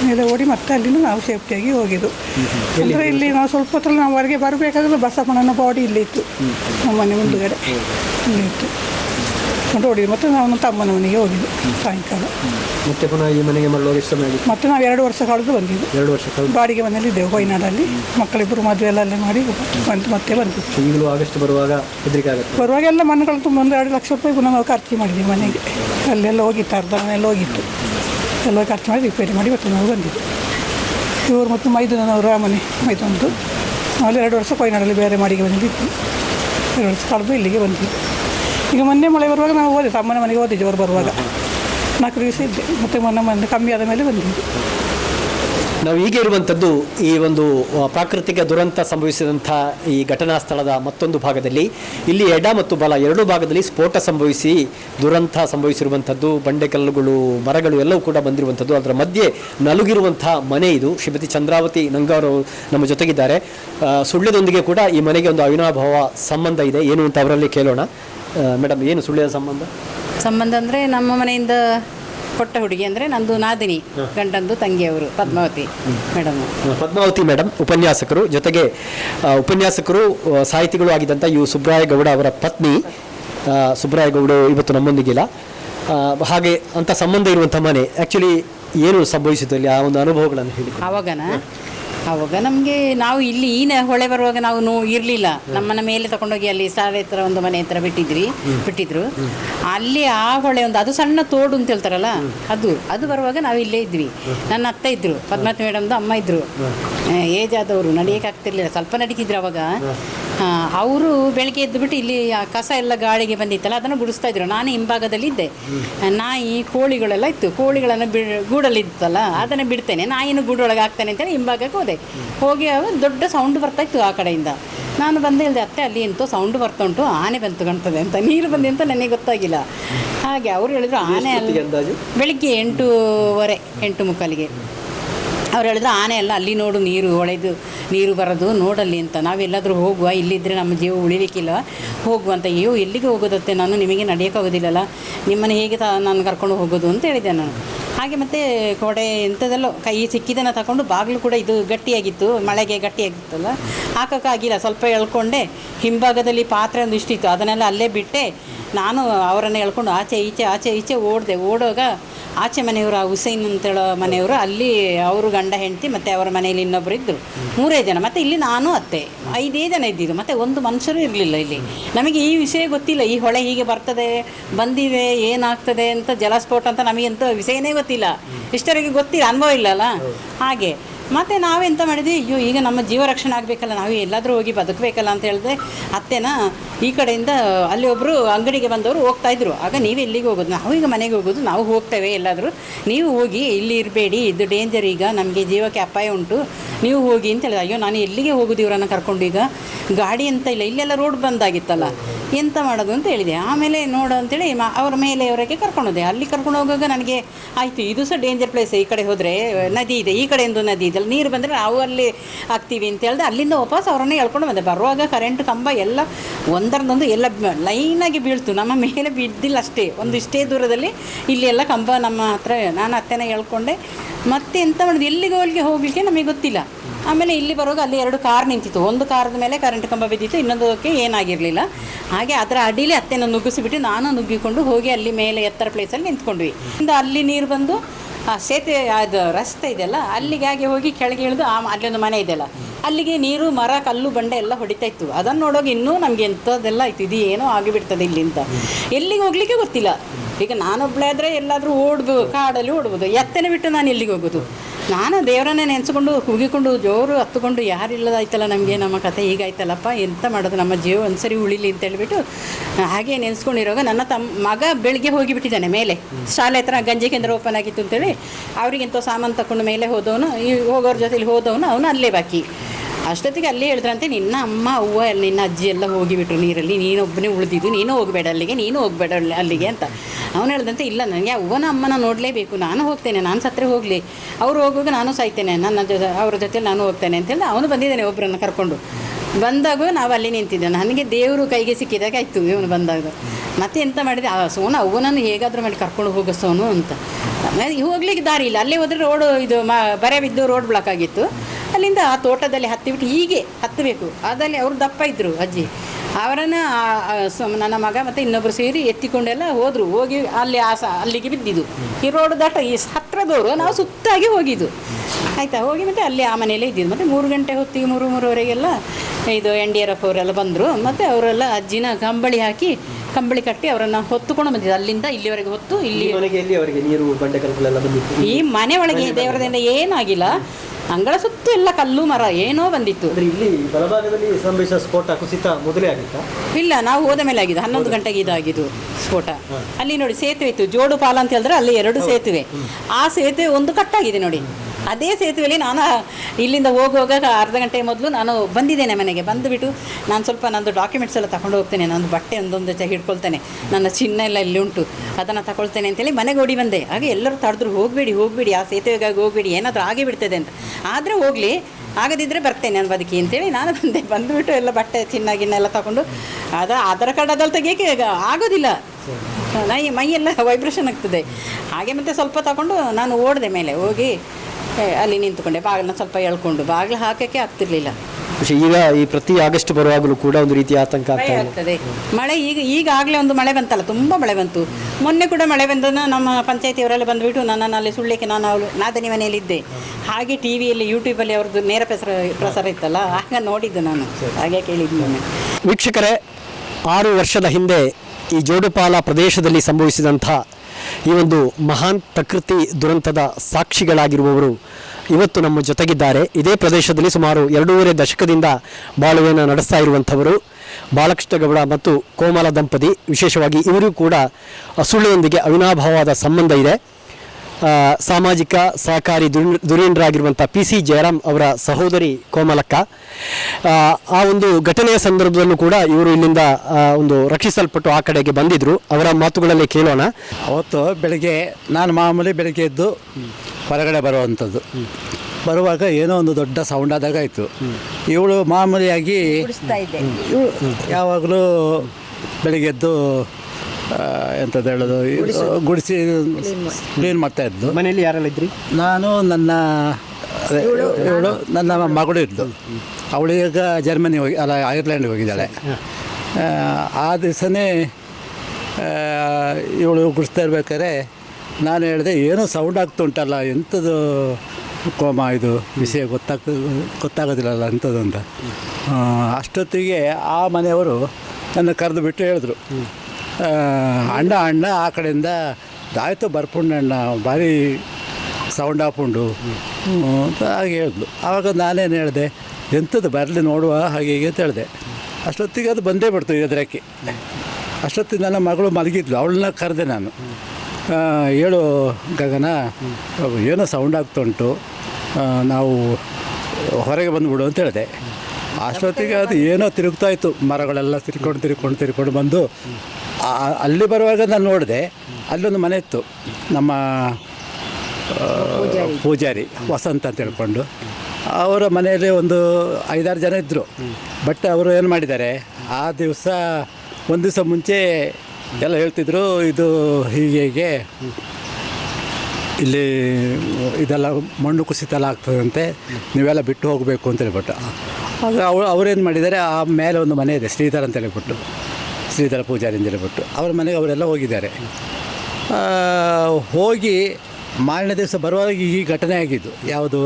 ಮೇಲೆ ಓಡಿ ಮತ್ತೆ ಅಲ್ಲಿಂದ ನಾವು ಸೇಫ್ಟಿಯಾಗಿ ಹೋಗಿದ್ದು ಅಂದರೆ ಇಲ್ಲಿ ನಾವು ಸ್ವಲ್ಪ ಹೊತ್ತಲ್ಲಿ ನಾವು ಹೊರಗೆ ಬರಬೇಕಾದ್ರೆ ಬಸಪ್ಪಣ್ಣನ ಬಾಡಿ ಇಲ್ಲಿತ್ತು ನಮ್ಮ ಮನೆ ಮುಂದುಗಡೆ. ಇಲ್ಲೇ ಇತ್ತು ಎತ್ಕೊಂಡು ಮತ್ತೆ ನಾವು ನಮ್ಮ ತಮ್ಮನ ಮನೆಗೆ ಹೋಗಿದ್ದು ಸಾಯಂಕಾಲ. ಮತ್ತೆ ಪುನಃ ಈ ಮನೆಗೆ ಮರಳುವಾಗ ಎಷ್ಟು ಸಮಯ ಆಗಿತ್ತು ಮತ್ತೆ ನಾವು ಎರಡು ವರ್ಷ ಕಳೆದು ಬಂದಿದ್ದು. ಎರಡು ವರ್ಷ ಕಳೆದು? ಬಾಡಿಗೆ ಮನೆಯಲ್ಲಿ ಇದ್ದೆವು ಹೊಯ್ನಾಡಲ್ಲಿ ಮಕ್ಕಳಿಬ್ಬರು ಮದುವೆ ಎಲ್ಲ ಅಲ್ಲೇ ಮಾಡಿ ಬಂದು ಮತ್ತೆ ಬಂದಿದ್ದು ಈಗಲೂ ಆಗಸ್ಟ್ ಬರುವಾಗ ಹೆದರಿಕೆ ಆಗುತ್ತೆ? ಬರುವಾಗ ಎಲ್ಲ ಮನೆಗಳು ತುಂಬ ಒಂದು ಎರಡು ಲಕ್ಷ ರೂಪಾಯಿ ಪುನಃ ನಾವು ಖರ್ಚು ಮಾಡಿದ್ವಿ ಮನೆಗೆ. ಅಲ್ಲೆಲ್ಲ ಹೋಗಿತ್ತು ಅರ್ಧ ಮನೆಯಲ್ಲಿ ಹೋಗಿತ್ತು. ಎಲ್ಲ ಖರ್ಚು ಮಾಡಿ ರಿಪೇರಿ ಮಾಡಿ ಮತ್ತೆ ನಾವು ಬಂದಿದ್ದು. ಇವರು ಮತ್ತು ಮೈದೂನವರ ಮನೆ ಮೈದೊಂದು ಆಮೇಲೆ ಎರಡು ವರ್ಷ ಕೊಯ್ನಾಡಲ್ಲಿ ಬೇರೆ ಮಾಡಿಗೆ ಬಂದಿದ್ದು ಎರಡು ವರ್ಷ ಕಳೆದು ಇಲ್ಲಿಗೆ ಬಂದಿದ್ದು ಈಗ ಮೊನ್ನೆ ಮಳೆ ಬರುವಾಗ ನಾವು ಓದಿ ಸಾಮಾನ್ಯ ಮನೆಗೆ ಓದಿದ್ದೆ ಅವರು ಬರುವಾಗ. ನಾಲ್ಕು ದಿವಸ ಇದ್ದೆ, ಮತ್ತು ಮೊನ್ನೆ ಮೊನ್ನೆ ಕಮ್ಮಿ ಆದ ಮೇಲೆ ಬಂದಿದ್ದೆ. ನಾವು ಈಗ ಇರುವಂಥದ್ದು ಈ ಒಂದು ಪ್ರಾಕೃತಿಕ ದುರಂತ ಸಂಭವಿಸಿದಂಥ ಈ ಘಟನಾ ಸ್ಥಳದ ಮತ್ತೊಂದು ಭಾಗದಲ್ಲಿ, ಇಲ್ಲಿ ಎಡ ಮತ್ತು ಬಲ ಎರಡೂ ಭಾಗದಲ್ಲಿ ಸ್ಫೋಟ ಸಂಭವಿಸಿ ದುರಂತ ಸಂಭವಿಸಿರುವಂಥದ್ದು, ಬಂಡೆಕಲ್ಲುಗಳು, ಮರಗಳು ಎಲ್ಲವೂ ಕೂಡ ಬಂದಿರುವಂಥದ್ದು. ಅದರ ಮಧ್ಯೆ ನಲುಗಿರುವಂಥ ಮನೆ ಇದು. ಶ್ರೀಮತಿ ಚಂದ್ರಾವತಿ ನಂಗಾರು ನಮ್ಮ ಜೊತೆಗಿದ್ದಾರೆ. ಸುಳ್ಳ್ಯದೊಂದಿಗೆ ಕೂಡ ಈ ಮನೆಗೆ ಒಂದು ಅವಿನಾಭಾವ ಸಂಬಂಧ ಇದೆ. ಏನು ಅಂತ ಅವರಲ್ಲಿ ಕೇಳೋಣ. ಮೇಡಮ್ ಏನು ಸುಳ್ಳಿಯ ಸಂಬಂಧ? ಸಂಬಂಧ ಅಂದರೆ ನಮ್ಮ ಮನೆಯಿಂದ ಕೊಟ್ಟ ಹುಡುಗಿ ಅಂದರೆ ನಂದು ನಾದಿನಿ ಗಂಡಂದು ತಂಗಿಯವರು ಪದ್ಮಾವತಿ ಮೇಡಮ್. ಪದ್ಮಾವತಿ ಮೇಡಮ್ ಉಪನ್ಯಾಸಕರು. ಜೊತೆಗೆ ಉಪನ್ಯಾಸಕರು ಸಾಹಿತಿಗಳು ಆಗಿದ್ದಂಥ ಯು ಸುಬ್ರಾಯ ಗೌಡ ಅವರ ಪತ್ನಿ ಸುಬ್ರಾಯಗೌಡ ಸುಬ್ರಾಯ ಗೌಡ ಇವತ್ತು ನಮ್ಮೊಂದಿಗಿಲ್ಲ. ಹಾಗೆ ಅಂತ ಸಂಬಂಧ ಇರುವಂಥ ಮನೆ ಆ್ಯಕ್ಚುಲಿ ಏನು ಸಂಭವಿಸಿತು ಆ ಒಂದು ಅನುಭವಗಳನ್ನು ಹೇಳಿ. ಆವಾಗನ? ಆವಾಗ ನಮಗೆ ನಾವು ಇಲ್ಲಿ ಈ ನ- ಹೊಳೆ ಬರುವಾಗ ನಾವು ನೋ ಇರಲಿಲ್ಲ. ನಮ್ಮನ್ನ ಮೇಲೆ ತಗೊಂಡೋಗಿ ಅಲ್ಲಿ ಶಾಲೆ ಹತ್ರ ಒಂದು ಮನೆ ಹತ್ರ ಬಿಟ್ಟಿದ್ರಿ ಬಿಟ್ಟಿದ್ರು. ಅಲ್ಲಿ ಆ ಹೊಳೆ ಒಂದು ಅದು ಸಣ್ಣ ತೋಡು ಅಂತ ಹೇಳ್ತಾರಲ್ಲ ಅದು ಅದು ಬರುವಾಗ ನಾವು ಇಲ್ಲೇ ಇದ್ವಿ. ನನ್ನ ಅತ್ತ ಇದ್ರು ಪದ್ಮಾವತಿ ಮೇಡಮ್ದು ಅಮ್ಮ ಇದ್ರು. ಏಜ್ ಆದವರು ನಡಿಯಕ್ಕೆ ಆಗ್ತಿರ್ಲಿಲ್ಲ ಸ್ವಲ್ಪ ನಡೀತಿದ್ರು ಅವಾಗ. ಅವರು ಬೆಳಗ್ಗೆ ಎದ್ದುಬಿಟ್ಟು ಇಲ್ಲಿ ಆ ಕಸ ಎಲ್ಲ ಗಾಳಿಗೆ ಬಂದಿತ್ತಲ್ಲ ಅದನ್ನು ಗುಡಿಸ್ತಾ ಇದ್ರು. ನಾನು ಹಿಂಭಾಗದಲ್ಲಿ ಇದ್ದೆ ನಾಯಿ ಕೋಳಿಗಳೆಲ್ಲ ಇತ್ತು. ಕೋಳಿಗಳನ್ನು ಬಿ ಗೂಡಲ್ಲಿ ಇತ್ತಲ್ಲ ಅದನ್ನು ಬಿಡ್ತೇನೆ. ನಾಯಿನೂ ಗೂಡೊಳಗೆ ಹಾಕ್ತೇನೆ ಅಂತೇಳಿ ಹಿಂಭಾಗಕ್ಕೆ ಹೋದೆ. ಹೋಗಿ ಅವರು ದೊಡ್ಡ ಸೌಂಡ್ ಬರ್ತಾ ಇತ್ತು ಆ ಕಡೆಯಿಂದ. ನಾನು ಬಂದು ಹೇಳಿದೆ ಅತ್ತೆ ಅಲ್ಲಿ ಎಂತೋ ಸೌಂಡ್ ಬರ್ತಾ ಉಂಟು. ಆನೆ ಬಂತು ಕಾಣ್ತದೆ ಅಂತ. ನೀರು ಬಂದೆ ಅಂತ ನನಗೆ ಗೊತ್ತಾಗಿಲ್ಲ. ಹಾಗೆ ಅವರು ಹೇಳಿದ್ರು ಆನೆ ಅಲ್ಲಿ ಬೆಳಿಗ್ಗೆ ಎಂಟೂವರೆ ಎಂಟು ಮುಕ್ಕಾಲಿಗೆ. ಅವ್ರು ಹೇಳಿದ್ರು, ಆನೆ ಅಲ್ಲ, ಅಲ್ಲಿ ನೋಡು, ನೀರು ಹೊಳೆದು, ನೀರು ಬರೋದು, ನೋಡಲ್ಲಿ ಅಂತ. ನಾವೆಲ್ಲಾದರೂ ಹೋಗುವ ಇಲ್ಲಿದ್ದರೆ ನಮ್ಮ ಜೀವ ಉಳಿಲಿಕ್ಕಿಲ್ಲ. ಹೋಗುವಂತ ಅಯ್ಯೋ, ಎಲ್ಲಿಗೆ ಹೋಗೋದತ್ತೆ? ನಾನು ನಿಮಗೆ ನಡೆಯೋಕ್ಕಾಗೋದಿಲ್ಲಲ್ಲ. ನಿಮ್ಮನ್ನು ಹೇಗೆ ತ, ನಾನು ಕರ್ಕೊಂಡು ಹೋಗೋದು? ಅಂತ ಹೇಳಿದೆ ನಾನು. ಹಾಗೆ ಮತ್ತೆ ಕೊಡೆ ಎಂಥದೆಲ್ಲೋ ಕೈ ಸಿಕ್ಕಿದ್ದನ್ನು ತಗೊಂಡು ಬಾಗಿಲು ಕೂಡ ಇದು ಗಟ್ಟಿಯಾಗಿತ್ತು, ಮಳೆಗೆ ಗಟ್ಟಿಯಾಗಿತ್ತಲ್ಲ. ಹಾಕೋಕ್ಕಾಗಿಲ್ಲ ಸ್ವಲ್ಪ ಎಳ್ಕೊಂಡೆ, ಹಿಂಭಾಗದಲ್ಲಿ ಪಾತ್ರೆ ಒಂದು ಇಷ್ಟಿತ್ತು ಅದನ್ನೆಲ್ಲ ಅಲ್ಲೇ ಬಿಟ್ಟೆ. ನಾನು ಅವರನ್ನು ಹೇಳ್ಕೊಂಡು ಆಚೆ ಈಚೆ ಆಚೆ ಈಚೆ ಓಡಿದೆ. ಓಡೋಗ ಆಚೆ ಮನೆಯವರು, ಆ ಹುಸೈನ್ ಅಂತೇಳೋ ಮನೆಯವರು, ಅಲ್ಲಿ ಅವರು ಗಂಡ ಹೆಂಡತಿ ಮತ್ತು ಅವರ ಮನೆಯಲ್ಲಿ ಇನ್ನೊಬ್ಬರು ಇದ್ದರು ಮೂರೇ ಜನ. ಮತ್ತು ಇಲ್ಲಿ ನಾನು ಅತ್ತೆ. ಐದೇ ಜನ ಇದ್ದಿದ್ದು. ಮತ್ತು ಒಂದು ಮನುಷ್ಯರು ಇರಲಿಲ್ಲ ಇಲ್ಲಿ. ನಮಗೆ ಈ ವಿಷಯ ಗೊತ್ತಿಲ್ಲ. ಈ ಹೊಳೆ ಹೀಗೆ ಬರ್ತದೆ ಬಂದಿವೆ ಏನಾಗ್ತದೆ ಅಂತ ಜಲಸ್ಫೋಟ ಅಂತ ನಮಗೆಂತ ವಿಷಯನೇ ಗೊತ್ತಿಲ್ಲ. ಇಷ್ಟರಿಗೆ ಗೊತ್ತಿಲ್ಲ, ಅನುಭವ ಇಲ್ಲಲ್ಲ? ಹಾಗೆ. ಮತ್ತು ನಾವೆಂತ ಮಾಡಿದ್ವಿ? ಅಯ್ಯೋ, ಈಗ ನಮ್ಮ ಜೀವ ರಕ್ಷಣೆ ಆಗಬೇಕಲ್ಲ, ನಾವು ಎಲ್ಲಾದರೂ ಹೋಗಿ ಬದುಕಬೇಕಲ್ಲ ಅಂತ ಹೇಳಿದೆ ಅತ್ತೆನ ಈ ಕಡೆಯಿಂದ ಅಲ್ಲಿ ಒಬ್ಬರು ಅಂಗಡಿಗೆ ಬಂದವರು ಹೋಗ್ತಾ ಇದ್ರು. ಆಗ ನೀವು ಎಲ್ಲಿಗೆ ಹೋಗೋದು? ನಾವು ಈಗ ಮನೆಗೆ ಹೋಗೋದು, ನಾವು ಹೋಗ್ತೇವೆ ಎಲ್ಲಾದರೂ. ನೀವು ಹೋಗಿ ಇಲ್ಲಿ ಇರಬೇಡಿ, ಇದು ಡೇಂಜರ್ ಈಗ, ನಮಗೆ ಜೀವಕ್ಕೆ ಅಪಾಯ ಉಂಟು. ನೀವು ಹೋಗಿ ಅಂತ ಹೇಳಿದೆ. ಅಯ್ಯೋ, ನಾನು ಎಲ್ಲಿಗೆ ಹೋಗೋದು ಇವರನ್ನು ಕರ್ಕೊಂಡು ಈಗ? ಗಾಡಿ ಅಂತ ಇಲ್ಲ, ಇಲ್ಲೆಲ್ಲ ರೋಡ್ ಬಂದಾಗಿತ್ತಲ್ಲ. ಎಂತ ಮಾಡೋದು ಅಂತ ಹೇಳಿದೆ. ಆಮೇಲೆ ನೋಡು ಅಂತೇಳಿ ಮ, ಅವ್ರ ಮೇಲೆ ಅವರಿಗೆ ಕರ್ಕೊಂಡೋದೆ. ಅಲ್ಲಿ ಕರ್ಕೊಂಡು ಹೋಗುವಾಗ ನನಗೆ ಆಯಿತು, ಇದು ಸಹ ಡೇಂಜರ್ ಪ್ಲೇಸ್ ಈ ಕಡೆ ಹೋದರೆ, ನದಿ ಇದೆ, ಈ ಕಡೆ ಒಂದು ನದಿ ಇದೆ, ಅಲ್ಲಿ ನೀರು ಬಂದರೆ ನಾವು ಅಲ್ಲಿ ಹಾಕ್ತೀವಿ ಅಂತ ಹೇಳಿದೆ. ಅಲ್ಲಿಂದ ವಾಪಸ್ ಅವರನ್ನೇ ಹೇಳ್ಕೊಂಡು ಬಂದೆ. ಬರುವಾಗ ಕರೆಂಟ್ ಕಂಬ ಎಲ್ಲ ಒಂದರದೊಂದು ಎಲ್ಲ ಲೈನಾಗಿ ಬೀಳ್ತು. ನಮ್ಮ ಮೇಲೆ ಬಿದ್ದಿಲ್ಲ ಅಷ್ಟೇ. ಒಂದು ಇಷ್ಟೇ ದೂರದಲ್ಲಿ ಇಲ್ಲಿ ಎಲ್ಲ ಕಂಬ ನಮ್ಮ ಹತ್ರ, ನಾನು ಅತ್ತೆನ ಎಳ್ಕೊಂಡೆ. ಮತ್ತೆ ಎಂತ ಮಾಡೋದು? ಎಲ್ಲಿಗೆ ಹೋಗಲಿಕ್ಕೆ? ನಮಗೆ ಗೊತ್ತಿಲ್ಲ. ಆಮೇಲೆ ಇಲ್ಲಿ ಬರುವಾಗ ಅಲ್ಲಿ ಎರಡು ಕಾರ್ ನಿಂತಿತ್ತು. ಒಂದು ಕಾರದ ಮೇಲೆ ಕರೆಂಟ್ ಕಂಬ ಬಿದ್ದಿತ್ತು, ಇನ್ನೊಂದಕ್ಕೆ ಏನಾಗಿರಲಿಲ್ಲ. ಹಾಗೆ ಅದರ ಅಡಿಲಿ ಅತ್ತೆನ ನುಗ್ಗಿಸಿಬಿಟ್ಟು ನಾನು ನುಗ್ಗಿಕೊಂಡು ಹೋಗಿ ಅಲ್ಲಿ ಮೇಲೆ ಎತ್ತರ ಪ್ಲೇಸಲ್ಲಿ ನಿಂತ್ಕೊಂಡ್ವಿ. ಇಂದ ಅಲ್ಲಿ ನೀರು ಬಂದು, ಆ ಸೇತುವೆ, ಅದು ರಸ್ತೆ ಇದೆಯಲ್ಲ, ಅಲ್ಲಿಗೆ ಹಾಗೆ ಕೆಳಗೆ ಇಳಿದು ಆ ಅಲ್ಲೊಂದು ಮನೆ ಇದೆಯಲ್ಲ, ಅಲ್ಲಿಗೆ ನೀರು, ಮರ, ಕಲ್ಲು, ಬಂಡೆ ಎಲ್ಲ ಹೊಡಿತಾ ಇತ್ತು. ಅದನ್ನು ನೋಡೋಕೆ ಇನ್ನೂ ನಮಗೆ ಎಂಥದ್ದೆಲ್ಲ ಆಯ್ತು, ಇದು ಏನೋ ಆಗಿಬಿಡ್ತದೆ ಇಲ್ಲಿಂದ. ಎಲ್ಲಿಗೆ ಹೋಗ್ಲಿಕ್ಕೆ ಗೊತ್ತಿಲ್ಲ. ಈಗ ನಾನೊಬ್ಳೆ ಆದರೆ ಎಲ್ಲಾದರೂ ಓಡ್ಬೋದು ಕಾಡಲ್ಲಿ ಓಡ್ಬೋದು. ಎತ್ತನೆ ಬಿಟ್ಟು ನಾನು ಎಲ್ಲಿಗೆ ಹೋಗೋದು? ನಾನು ದೇವರನ್ನೇ ನೆನೆಸ್ಕೊಂಡು ಕುಗಿಕೊಂಡು ಜೋರು ಹತ್ತುಕೊಂಡು ಯಾರಿಲ್ಲದಾಯ್ತಲ್ಲ ನಮಗೆ, ನಮ್ಮ ಕತೆ ಹೀಗಾಯ್ತಲ್ಲಪ್ಪ, ಎಂತ ಮಾಡೋದು? ನಮ್ಮ ಜೀವ ಒಂದ್ಸರಿ ಉಳಿಲಿ ಅಂತ ಹೇಳ್ಬಿಟ್ಟು ಹಾಗೆ ನೆನೆಸ್ಕೊಂಡಿರುವಾಗ ನನ್ನ ತಮ್ಮ ಮಗ ಬೆಳಿಗ್ಗೆ ಹೋಗಿಬಿಟ್ಟಿದ್ದಾನೆ ಮೇಲೆ. ಶಾಲೆ ಹತ್ರ ಗಂಜಿ ಕೇಂದ್ರ ಓಪನ್ ಆಗಿತ್ತು ಅಂತೇಳಿ, ಅವರಿಗೆಂತೋ ಸಾಮಾನು ತಗೊಂಡು ಮೇಲೆ ಹೋದವನು, ಈ ಹೋಗೋರ ಜೊತೆಲಿ ಹೋದವನು, ಅವನು ಅಲ್ಲೇ ಬಾಕಿ. ಅಷ್ಟೊತ್ತಿಗೆ ಅಲ್ಲಿ ಹೇಳಿದ್ರಂತೆ, ನಿನ್ನ ಅಮ್ಮ, ಅವ್ವ, ನಿನ್ನ ಅಜ್ಜಿ ಎಲ್ಲ ಹೋಗಿಬಿಟ್ರು ನೀರಲ್ಲಿ. ನೀನೊಬ್ಬನೇ ಉಳಿದಿದ್ದು, ನೀನು ಹೋಗಬೇಡ ಅಲ್ಲಿಗೆ, ನೀನು ಹೋಗಬೇಡ ಅಲ್ಲಿಗೆ ಅಂತ. ಅವನು ಹೇಳ್ದಂತೆ, ಇಲ್ಲ, ನನಗೆ ಅವ್ವನ ಅಮ್ಮನ ನೋಡಲೇಬೇಕು, ನಾನು ಹೋಗ್ತೇನೆ ನಾನು ಸತ್ತರೆ ಹೋಗಲಿ. ಅವ್ರು ಹೋಗುವಾಗ ನಾನು ಸಾಯ್ತೇನೆ, ನನ್ನ ಜೊತೆ ಅವ್ರ ಜೊತೆ ನಾನು ಹೋಗ್ತೇನೆ ಅಂತೇಳಿ ಅವನು ಬಂದಿದ್ದಾನೆ ಒಬ್ಬರನ್ನು ಕರ್ಕೊಂಡು. ಬಂದಾಗ ನಾವು ಅಲ್ಲಿ ನಿಂತಿದ್ದೆ. ನನಗೆ ದೇವರು ಕೈಗೆ ಸಿಕ್ಕಿದಾಗ ಆಯಿತು, ಇವನು ಬಂದಾಗ. ಮತ್ತೆ ಎಂತ ಮಾಡಿದೆ? ಆ, ಸೋನ ಅವನನ್ನು ಹೇಗಾದರೂ ಮಾಡಿ ಕರ್ಕೊಂಡು ಹೋಗೋ ಸೋನು ಅಂತ. ಹೋಗ್ಲಿಕ್ಕೆ ದಾರಿ ಇಲ್ಲ. ಅಲ್ಲೇ ಹೋದ್ರೆ ರೋಡು ಇದು ಮ ಬರೆ ಬಿದ್ದು ರೋಡ್ ಬ್ಲಾಕ್ ಆಗಿತ್ತು. ಅಲ್ಲಿಂದ ಆ ತೋಟದಲ್ಲಿ ಹತ್ತಿಬಿಟ್ಟು ಹೀಗೆ ಹತ್ತಬೇಕು. ಅದರಲ್ಲಿ ಅವರು ದಪ್ಪ ಇದ್ದರು ಅಜ್ಜಿ. ಅವರನ್ನು ನನ್ನ ಮಗ ಮತ್ತು ಇನ್ನೊಬ್ಬರು ಸೇರಿ ಎತ್ತಿಕೊಂಡೆಲ್ಲ ಹೋದರು. ಹೋಗಿ ಅಲ್ಲಿ ಆ ಅಲ್ಲಿಗೆ ಬಿದ್ದಿದ್ದು. ಈ ರೋಡ್ ದಾಟ ಈ ಹತ್ತಿರದವರು ಹತ್ರದವರು ನಾವು ಸುತ್ತಾಗಿ ಹೋಗಿದ್ದು. ಆಯಿತಾ? ಹೋಗಿ ಮತ್ತೆ ಅಲ್ಲಿ ಆ ಮನೆಯಲ್ಲೇ ಇದ್ದಿದ್ದು. ಮತ್ತು ಮೂರು ಗಂಟೆ ಹೊತ್ತಿಗೆ ಮೂರು ಮೂರುವರೆಗೆಲ್ಲ ಇದು ಎನ್ ಡಿ ಆರ್ ಎಫ್ ಅವರೆಲ್ಲ ಬಂದರು. ಮತ್ತು ಅವರೆಲ್ಲ ಅಜ್ಜಿನ ಕಂಬಳಿ ಹಾಕಿ ಕಂಬಳಿ ಕಟ್ಟಿ ಅವರನ್ನು ಹೊತ್ತುಕೊಂಡು ಬಂದಿದ್ದು. ಅಲ್ಲಿಂದ ಇಲ್ಲಿವರೆಗೆ ಹೊತ್ತು ಇಲ್ಲಿ ಈ ಮನೆ ಒಳಗೆ ದೇವರದಿಂದ ಏನಾಗಿಲ್ಲ. ಅಂಗಳ ಸುತ್ತ ಎಲ್ಲ ಕಲ್ಲು ಮರ ಏನೋ ಬಂದಿತ್ತು. ಅಂದ್ರೆ ಇಲ್ಲಿ ಬಲಭಾಗದಲ್ಲಿ ಸಂಭವಿಸ ಸ್ಫೋಟ ಕುಸಿತ ಮೊದಲೇ ಆಗಿತ್ತಾ? ಇಲ್ಲ ನಾವು ಹೋದ ಮೇಲೆ ಆಗಿದೆ ಹನ್ನೊಂದು ಗಂಟೆಗೆ ಇದಾಗಿದ್ದು ಸ್ಫೋಟ. ಅಲ್ಲಿ ನೋಡಿ ಸೇತುವೆ ಇತ್ತು ಜೋಡು ಪಾಲ ಅಂತ ಹೇಳಿದ್ರೆ ಅಲ್ಲಿ ಎರಡು ಸೇತುವೆ. ಆ ಸೇತುವೆ ಒಂದು ಕಟ್ಟಾಗಿದೆ ನೋಡಿ. ಅದೇ ಸೇತುವೆಯಲ್ಲಿ ನಾನು ಇಲ್ಲಿಂದ ಹೋಗುವಾಗ ಅರ್ಧ ಗಂಟೆ ಮೊದಲು ನಾನು ಬಂದಿದ್ದೇನೆ ಮನೆಗೆ. ಬಂದುಬಿಟ್ಟು ನಾನು ಸ್ವಲ್ಪ ನಂದು ಡಾಕ್ಯುಮೆಂಟ್ಸ್ ಎಲ್ಲ ತಗೊಂಡು ಹೋಗ್ತೇನೆ. ನಂದು ಬಟ್ಟೆ ಒಂದೊಂದು ಹಿಡ್ಕೊಳ್ತೇನೆ. ನನ್ನ ಚಿನ್ನ ಎಲ್ಲ ಇಲ್ಲಿ ಉಂಟು. ಅದನ್ನು ತಗೊಳ್ತೇನೆ ಅಂತೇಳಿ ಮನೆಗೆ ಓಡಿ ಬಂದೆ. ಹಾಗೆ ಎಲ್ಲರೂ ತಡೆದ್ರು, ಹೋಗಬೇಡಿ ಹೋಗಬೇಡಿ, ಆ ಸೇತುವೆಗಾಗಿ ಹೋಗಬೇಡಿ. ಏನಾದರೂ ಆಗೇ ಬಿಡ್ತದೆ ಅಂತ. ಆದರೆ ಹೋಗಲಿ. ಆಗದಿದ್ದರೆ ಬರ್ತೇನೆ ನಾನು ಬದುಕಿ ಅಂತೇಳಿ ನಾನು ಬಂದೆ. ಬಂದುಬಿಟ್ಟು ಎಲ್ಲ ಬಟ್ಟೆ, ಚಿನ್ನ, ಗಿನ್ನ ಎಲ್ಲ ತಗೊಂಡು, ಅದು ಆಧಾರ್ ಕಾರ್ಡ್ ಅದಲ್ಲಿ ತೆಗಿಯೋಕೆ ಆಗೋದಿಲ್ಲ. ನೈ, ಮೈಯೆಲ್ಲ ವೈಬ್ರೇಷನ್ ಆಗ್ತದೆ. ಹಾಗೆ ಮತ್ತೆ ಸ್ವಲ್ಪ ತಗೊಂಡು ನಾನು ಓಡಿದೆ ಮೇಲೆ. ಹೋಗಿ ಅಲ್ಲಿ ನಿಂತುಕೊಂಡೆ. ಬಾಗಿಲನ್ನ ಸ್ವಲ್ಪ ಎಳ್ಕೊಂಡು. ಬಾಗಿಲು ಹಾಕಕ್ಕೆ ಆಗ್ತಿರ್ಲಿಲ್ಲ. ಈಗ ಈ ಪ್ರತಿ ಆಗಸ್ಟ್ ಬರುವಾಗಲೂ ಕೂಡ ಒಂದು ರೀತಿಯ ಆತಂಕ ಭಯ ಆಗ್ತಾ ಇದೆ. ಆಗ್ತದೆ. ಮಳೆ ಈಗ ಈಗಾಗಲೇ ಒಂದು ಮಳೆ ಬಂತಲ್ಲ ತುಂಬ ಮಳೆ ಬಂತು. ಮೊನ್ನೆ ಕೂಡ ಮಳೆ ಬಂದನ್ನು ನಮ್ಮ ಪಂಚಾಯತಿಯವರೆಲ್ಲ ಬಂದುಬಿಟ್ಟು ನನ್ನನ್ನು ಅಲ್ಲಿ ಸುಳ್ಳಿಕ್ಕೆ ನಾನು ಅವಳು ನಾದನಿ ಮನೆಯಲ್ಲಿದ್ದೆ ಹಾಗೆ ಟಿ ವಿಯಲ್ಲಿ ಯೂಟ್ಯೂಬಲ್ಲಿ ಅವ್ರದ್ದು ನೇರ ಪ್ರಸಾರ ಪ್ರಸಾರ ಇತ್ತಲ್ಲ ಆಗ ನೋಡಿದ್ದು ನಾನು. ಹಾಗೆ ಕೇಳಿದ್ದು ನಾನು. ವೀಕ್ಷಕರೇ ಆರು ವರ್ಷದ ಹಿಂದೆ ಈ ಜೋಡುಪಾಲ ಪ್ರದೇಶದಲ್ಲಿ ಸಂಭವಿಸಿದಂಥ ಈ ಒಂದು ಮಹಾನ್ ಪ್ರಕೃತಿ ದುರಂತದ ಸಾಕ್ಷಿಗಳಾಗಿರುವವರು ಇವತ್ತು ನಮ್ಮ ಜೊತೆಗಿದ್ದಾರೆ. ಇದೇ ಪ್ರದೇಶದಲ್ಲಿ ಸುಮಾರು ಎರಡೂವರೆ ದಶಕದಿಂದ ಬಾಳುವೆಯನ್ನು ನಡೆಸ್ತಾ ಇರುವಂಥವರು ಬಾಲಕೃಷ್ಣಗೌಡ ಮತ್ತು ಕೋಮಲ ದಂಪತಿ. ವಿಶೇಷವಾಗಿ ಇವರು ಕೂಡ ಸುಳ್ಳಿಯೊಂದಿಗೆ ಅವಿನಾಭಾವವಾದ ಸಂಬಂಧ ಇದೆ. ಸಾಮಾಜಿಕ ಸಹಕಾರಿ ದುರಿ ಧುರೀಣರಾಗಿರುವಂಥ ಪಿ ಸಿ ಜಯರಾಮ್ ಅವರ ಸಹೋದರಿ ಕೋಮಲಕ್ಕ. ಆ, ಒಂದು ಘಟನೆಯ ಸಂದರ್ಭದಲ್ಲೂ ಕೂಡ ಇವರು ಇಲ್ಲಿಂದ ಒಂದು ರಕ್ಷಿಸಲ್ಪಟ್ಟು ಆ ಕಡೆಗೆ ಬಂದಿದ್ದರು ಅವರ ಮಾತುಗಳಲ್ಲಿ ಕೇಳೋಣ. ಅವತ್ತು ಬೆಳಗ್ಗೆ ನಾನು ಮಾಮೂಲಿ ಬೆಳಗ್ಗೆ ಎದ್ದು ಹೊರಗಡೆ ಬರುವಂಥದ್ದು. ಬರುವಾಗ ಏನೋ ಒಂದು ದೊಡ್ಡ ಸೌಂಡ್ ಆದಾಗ ಆಯಿತು. ಇವಳು ಮಾಮೂಲಿಯಾಗಿ ಯಾವಾಗಲೂ ಬೆಳಿಗ್ಗೆ ಎದ್ದು ಆ, ಎಂಥದ್ದು ಹೇಳೋದು? ಗುಡಿಸಿ. ಕ್ಲೀನ್ ಮಾಡ್ತಾ ಇದ್ದು. ಮನೆಯಲ್ಲಿ ಯಾರೆಲ್ಲ ಇದ್ರಿ? ನಾನು ನನ್ನ ಅದೇ, ಇವಳು ನನ್ನ ಮಗಳು ಇದ್ದು. ಅವಳು ಈಗ ಜರ್ಮನಿ ಹೋಗಿ ಅಲ್ಲ ಐರ್ಲೆಂಡ್ಗೆ ಹೋಗಿದ್ದಾಳೆ. ಆ, ದಿವಸನೇ ಇವಳು ಗುಡಿಸ್ತಾ ಇರ್ಬೇಕಾದ್ರೆ ನಾನು ಹೇಳಿದೆ ಏನೋ ಸೌಂಡ್ ಆಗ್ತುಂಟಲ್ಲ ಎಂಥದ್ದು ಕೋಮ ಇದು ವಿಷಯ ಗೊತ್ತಾಗ ಗೊತ್ತಾಗೋದಿಲ್ಲಲ್ಲ ಅಂಥದ್ದು ಅಂತ. ಆ, ಅಷ್ಟೊತ್ತಿಗೆ ಆ ಮನೆಯವರು ನನ್ನ ಕರೆದು ಬಿಟ್ಟು ಹೇಳಿದ್ರು. ಅಣ್ಣ ಅಣ್ಣ ಆ ಕಡೆಯಿಂದ ಆಯಿತು ಬರ್ಪುಂಡು ಅಣ್ಣ ಭಾರಿ ಸೌಂಡ್ ಹಾಕೊಂಡು ಅಂತ ಹಾಗೆ ಹೇಳಿದ್ಲು. ಆವಾಗ ನಾನೇನು ಹೇಳಿದೆ ಎಂಥದ್ದು ಬರಲಿ ನೋಡುವ ಹಾಗೆ ಹೀಗೆ ಅಂತ ಹೇಳಿದೆ. ಅಷ್ಟೊತ್ತಿಗೆ ಅದು ಬಂದೇ ಬಿಡ್ತು ಎದುರಕ್ಕೆ. ಅಷ್ಟೊತ್ತಿಗೆ ನನ್ನ ಮಗಳು ಮಲಗಿದ್ಲು, ಅವಳನ್ನ ಕರೆದೆ ನಾನು. ಹೇಳು ಗಗನ, ಏನೋ ಸೌಂಡ್ ಆಗ್ತಾ ಉಂಟು ನಾವು ಹೊರಗೆ ಬಂದುಬಿಡು ಅಂತ ಹೇಳಿದೆ. ಅಷ್ಟೊತ್ತಿಗೆ ಅದು ಏನೋ ತಿರುಗ್ತಾ ಇತ್ತು. ಮರಗಳೆಲ್ಲ ತಿರ್ಕೊಂಡು ತಿರ್ಕೊಂಡು ತಿರ್ಕೊಂಡು ಬಂದು ಅಲ್ಲಿ ಬರುವಾಗ ನಾನು ನೋಡಿದೆ. ಅಲ್ಲೊಂದು ಮನೆ ಇತ್ತು. ನಮ್ಮ ಪೂಜಾರಿ. ವಸಂತ ಅಂತ ಹೇಳ್ಕೊಂಡು. ಅವರ ಮನೆಯಲ್ಲಿ ಒಂದು ಐದಾರು ಜನ ಇದ್ದರು ಬಟ್ ಅವರು ಏನು ಮಾಡಿದ್ದಾರೆ ಆ ದಿವಸ ಒಂದು ದಿವಸ ಮುಂಚೆ ಎಲ್ಲ ಹೇಳ್ತಿದ್ರು ಇದು ಹೀಗೆ ಹೀಗೆ ಇಲ್ಲಿ ಇದೆಲ್ಲ ಮಣ್ಣು ಕುಸಿತ ಎಲ್ಲ ಆಗ್ತದಂತೆ ನೀವೆಲ್ಲ ಬಿಟ್ಟು ಹೋಗಬೇಕು ಅಂತ ಹೇಳ್ಬಿಟ್ಟು. ಆಗ ಅವ್ರು ಅವ್ರೇನು ಮಾಡಿದ್ದಾರೆ ಆ ಮೇಲೆ ಒಂದು ಮನೆ ಇದೆ ಶ್ರೀಧರ್ ಅಂತ ಹೇಳಿಬಿಟ್ಟು. ಶ್ರೀಧರ ಪೂಜಾರಿ ಅಂತ ಹೇಳ್ಬಿಟ್ಟು ಅವ್ರ ಮನೆಗೆ ಅವರೆಲ್ಲ ಹೋಗಿದ್ದಾರೆ. ಹೋಗಿ ಮಾರನೇ ದಿವಸ ಬರುವಾಗ ಈ ಘಟನೆ ಆಗಿದ್ದು. ಯಾವುದು?